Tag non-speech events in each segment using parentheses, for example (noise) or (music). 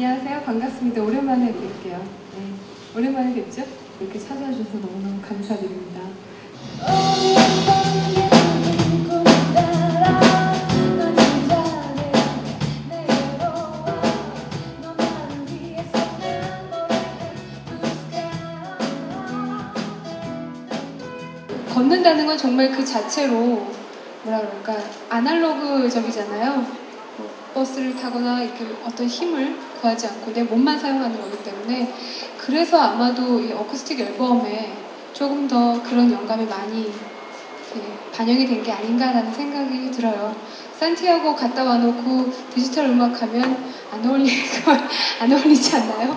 안녕하세요. 반갑습니다. 오랜만에 뵐게요. 네. 오랜만에 뵙죠? 이렇게 찾아주셔서 너무너무 감사드립니다. 걷는다는 건 정말 그 자체로 뭐라 그럴까 아날로그적이잖아요. 뭐 버스를 타거나 이렇게 어떤 힘을 구하지 않고 내 몸만 사용하는 거기 때문에 그래서 아마도 이 어쿠스틱 앨범에 조금 더 그런 영감이 많이 반영이 된 게 아닌가라는 생각이 들어요. 산티아고 갔다 와놓고 디지털 음악 하면 안 어울리 (laughs) 안 어울리지 않나요?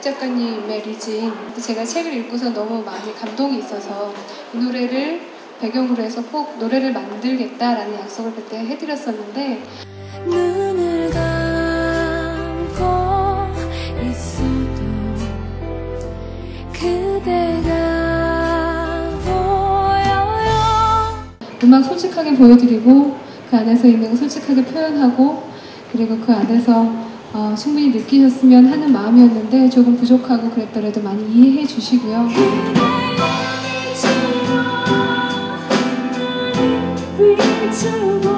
작가님의 리진 제가 책을 읽고서 너무 많이 감동이 있어서 이 노래를 배경으로 해서 꼭 노래를 만들겠다라는 약속을 그때 해드렸었는데 눈을 감고 있어도 그대가 보여요. 음악 솔직하게 보여드리고 그 안에서 있는 거 솔직하게 표현하고 그리고 그 안에서 어, 충분히 느끼셨으면 하는 마음이었는데 조금 부족하고 그랬더라도 많이 이해해 주시고요. 비추고